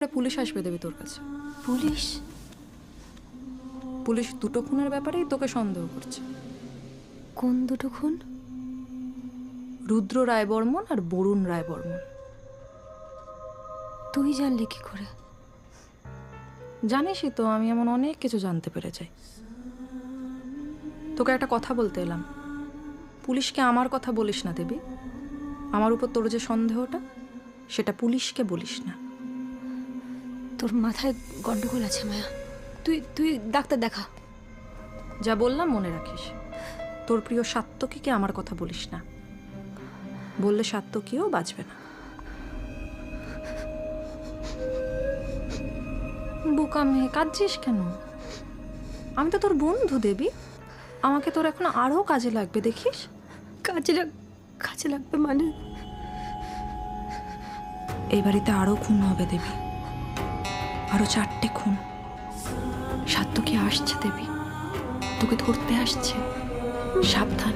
একটা পুলিশ আসবে দেবে তোর কাছে। পুলিশ? পুলিশ দুটো খুনের ব্যাপারেই তোকে সন্দেহ করছে। কোন দুটো খুন? রুদ্র রায়বর্মন আর বরুণ রায়বর্মন। তুই জানলি কি করে? জানিসই তো আমি এমন অনেক কিছু জানতে পেরে যাই তোকে একটা কথা বলতে এলাম। পুলিশকে আমার কথা বলিস না দেবী? আমার উপর তোর যে সন্দেহটা সেটা পুলিশকে বলিস না। তোর মাথায় গন্ডগোল আছে মায়া। তুই তুই ডাক্তার দেখা। যা বললাম মনে রাখিস। তোর প্রিয় সাত্তকীকে আমার কথা বলিস না। বললে সাত্তকীও বাঁচবে না। বোকা মেয়ে কাঁদছিস কেন? আমি তো তোর বন্ধু দেবী। আমাকে তোর এখন আরও কাজে লাগবে দেখিস? কাজে লাগ কাজে লাগবে মানে? এই বাড়িতে আরও খুন হবে দেবী। আরও চারটে খুন। সাত্তকী আসছে দেবী। তোকে ধরতে আসছে। সাবধান।